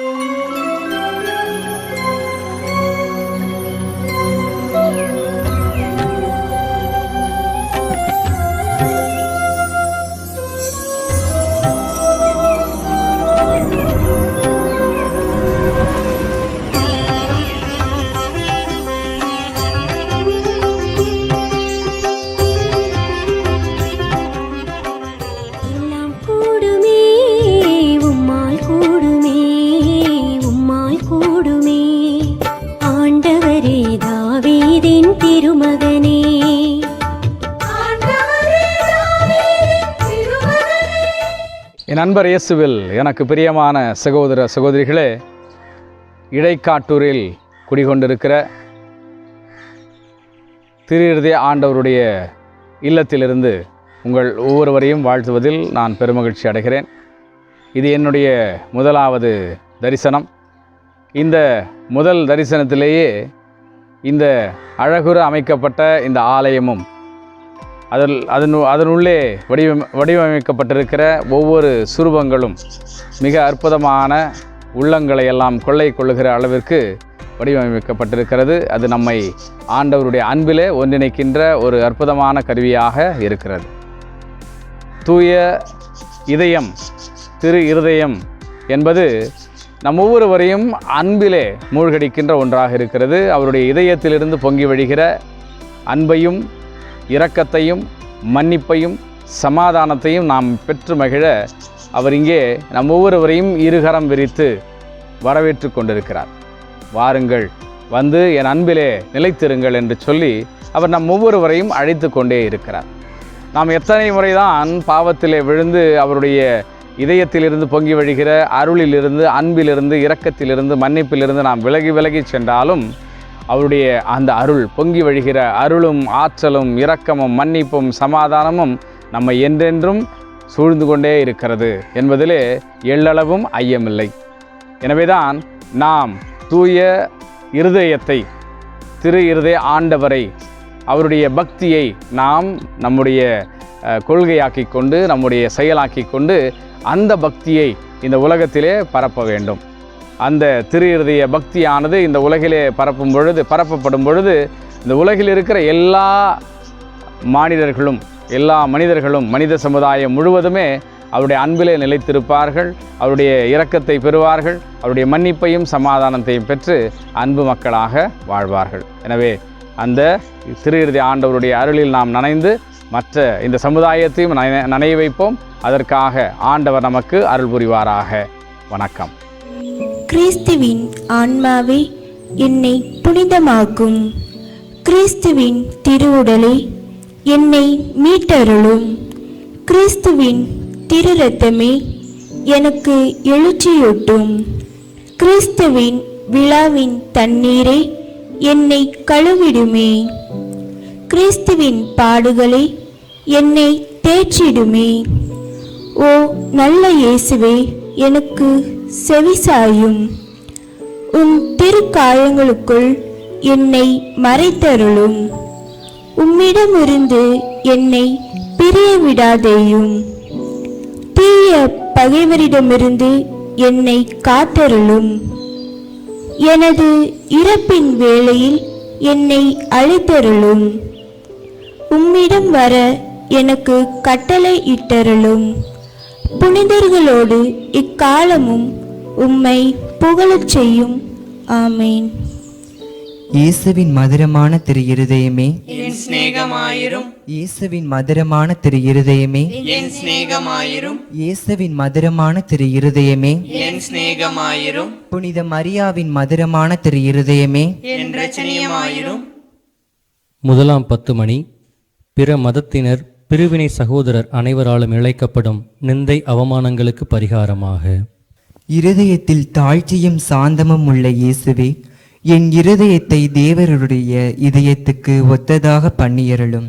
எல்லாம் என் நண்பர் இயேசுவில் எனக்கு பிரியமான சகோதர சகோதரிகளே இடைக்காட்டூரில் குடிகொண்டிருக்கிற திருஇறுதி ஆண்டவருடைய இல்லத்திலிருந்து உங்கள் ஒவ்வொருவரையும் வாழ்த்துவதில் நான் பெருமகிழ்ச்சி அடைகிறேன். இது என்னுடைய முதலாவது தரிசனம். இந்த முதல் தரிசனத்திலேயே இந்த அழகுற அமைக்கப்பட்ட இந்த ஆலயமும் அதில் அதன் அதனுள்ளே வடிவம் வடிவமைக்கப்பட்டிருக்கிற ஒவ்வொரு சுரூபங்களும் மிக அற்புதமான உள்ளங்களை எல்லாம் கொள்ளை கொள்ளுகிற அளவிற்கு வடிவமைக்கப்பட்டிருக்கிறது. அது நம்மை ஆண்டவருடைய அன்பிலே ஒன்றிணைக்கின்ற ஒரு அற்புதமான கருவியாக இருக்கிறது. தூய இதயம் திரு இருதயம் என்பது நம் ஒவ்வொருவரையும் அன்பிலே மூழ்கடிக்கின்ற ஒன்றாக இருக்கிறது. அவருடைய இதயத்திலிருந்து பொங்கி வழிகிற அன்பையும் இரக்கத்தையும் மன்னிப்பையும் சமாதானத்தையும் நாம் பெற்று மகிழ அவர் இங்கே நம் ஒவ்வொருவரையும் இருகரம் விரித்து வரவேற்று கொண்டிருக்கிறார். வாருங்கள் வந்து என் அன்பிலே நிலைத்திருங்கள் என்று சொல்லி அவர் நம் ஒவ்வொருவரையும் அழைத்து கொண்டே இருக்கிறார். நாம் எத்தனை முறைதான் பாவத்திலே விழுந்து அவருடைய இதயத்திலிருந்து பொங்கி வழிகிற அருளிலிருந்து அன்பிலிருந்து இரக்கத்திலிருந்து மன்னிப்பிலிருந்து நாம் விலகி விலகி சென்றாலும் அவருடைய அந்த அருள் பொங்கி வழிகிற அருளும் ஆற்றலும் இரக்கமும் மன்னிப்பும் சமாதானமும் நம்மை என்றென்றும் சூழ்ந்து கொண்டே இருக்கிறது என்பதிலே எள்ளளவும் ஐயமில்லை. எனவேதான் நாம் தூய இருதயத்தை திரு இருதய ஆண்டவரை அவருடைய பக்தியை நாம் நம்முடைய கொள்கையாக்கி கொண்டு நம்முடைய செயலாக்கி கொண்டு அந்த பக்தியை இந்த உலகத்திலே பரப்ப வேண்டும். அந்த திரு இருதய பக்தியானது இந்த உலகிலே பரப்பும் பொழுது பரப்பப்படும் பொழுது இந்த உலகில் இருக்கிற எல்லா மானிடர்களும் எல்லா மனிதர்களும் மனித சமுதாயம் முழுவதுமே அவருடைய அன்பிலே நிலைத்திருப்பார்கள் அவருடைய இரக்கத்தை பெறுவார்கள் அவருடைய மன்னிப்பையும் சமாதானத்தையும் பெற்று அன்பு மக்களாக வாழ்வார்கள். எனவே அந்த திரு இறுதி ஆண்டவருடைய அருளில் நாம் நனைந்து மற்ற இந்த சமுதாயத்தையும் நனை நனைய வைப்போம் அதற்காக ஆண்டவர் நமக்கு அருள் புரிவாராக. வணக்கம். கிறிஸ்துவின் ஆன்மாவே என்னை புனிதமாக்கும். கிறிஸ்துவின் திருவுடலே என்னை மீட்டருளும். கிறிஸ்துவின் திரு ரத்தமே எனக்கு எழுச்சியூட்டும். கிறிஸ்துவின் விழாவின் தண்ணீரே என்னை கழுவிடுமே. கிறிஸ்துவின் பாடுகளே என்னை தேற்றிடுமே. ஓ நல்ல இயேசுவே எனக்கு செவிசாயும். உம் திருக்காயங்களுக்குள் என்னை மறைத்தருளும். உம்மிடமிருந்து என்னை பிரிய விடாதேயும் தீய பகைவரிடமிருந்து என்னை காத்தருளும். எனது இறப்பின் வேளையில் என்னை அழைத்தருளும். உம்மிடம் வர எனக்கு கட்டளை இட்டருளும். புனிதர்களோடு இக்காலமும் உம்மை புகழச் செய்யும். ஆமேன். இயேசுவின் மதுரமான திரு இருதயமே. என் இயேசுவின் மதுரமான திரு இருதயமே. என் சிநேகமாயிரும். இயேசுவின் மதுரமான திரு இருதயமே. என் சிநேகமாயிரும். புனித மரியாவின் மதுரமான திரு இருதயமே. என் ரச்சனியமாயிரும் முதலாம் பத்து மணி. பிற மதத்தினர் பிரிவினை சகோதரர் அனைவராலும் இழைக்கப்படும் நிந்தை அவமானங்களுக்கு பரிகாரமாக. இருதயத்தில் தாழ்ச்சியும் சாந்தமும் உள்ள இயேசுவே என் இருதயத்தை தேவருடைய இதயத்துக்கு ஒத்ததாக பண்ணியருளும்.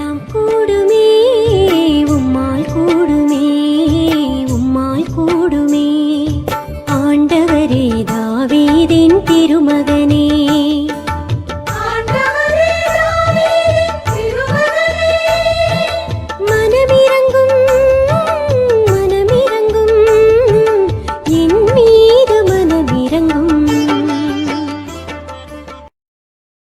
உம்மால் கூடுமே உம்மால் கூடுமே. ஆண்டவரே தாவீதின் திருமக